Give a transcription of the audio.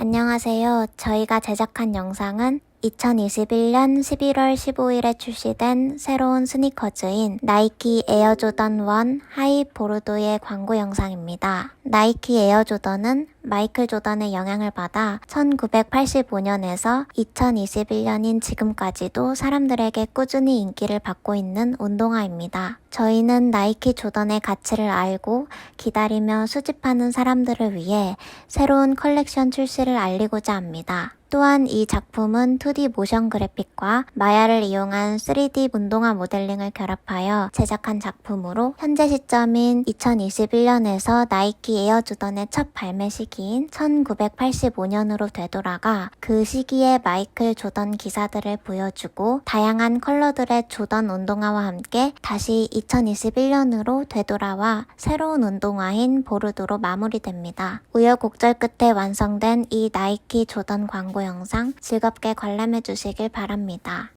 안녕하세요. 저희가 제작한 영상은 2021년 11월 15일에 출시된 새로운 스니커즈인 나이키 에어 조던 1 하이 보르도의 광고 영상입니다. 나이키 에어 조던은 마이클 조던의 영향을 받아 1985년에서 2021년인 지금까지도 사람들에게 꾸준히 인기를 받고 있는 운동화입니다. 저희는 나이키 조던의 가치를 알고 기다리며 수집하는 사람들을 위해 새로운 컬렉션 출시를 알리고자 합니다. 또한 이 작품은 2D 모션 그래픽과 마야를 이용한 3D 운동화 모델링을 결합하여 제작한 작품으로 현재 시점인 2021년에서 나이키 에어 조던의 첫 발매 시기 인 1985년으로 되돌아가 그 시기에 마이클 조던 기사들을 보여주고 다양한 컬러들의 조던 운동화와 함께 다시 2021년으로 되돌아와 새로운 운동화인 보르도로 마무리됩니다. 우여곡절 끝에 완성된 이 나이키 조던 광고 영상 즐겁게 관람해 주시길 바랍니다.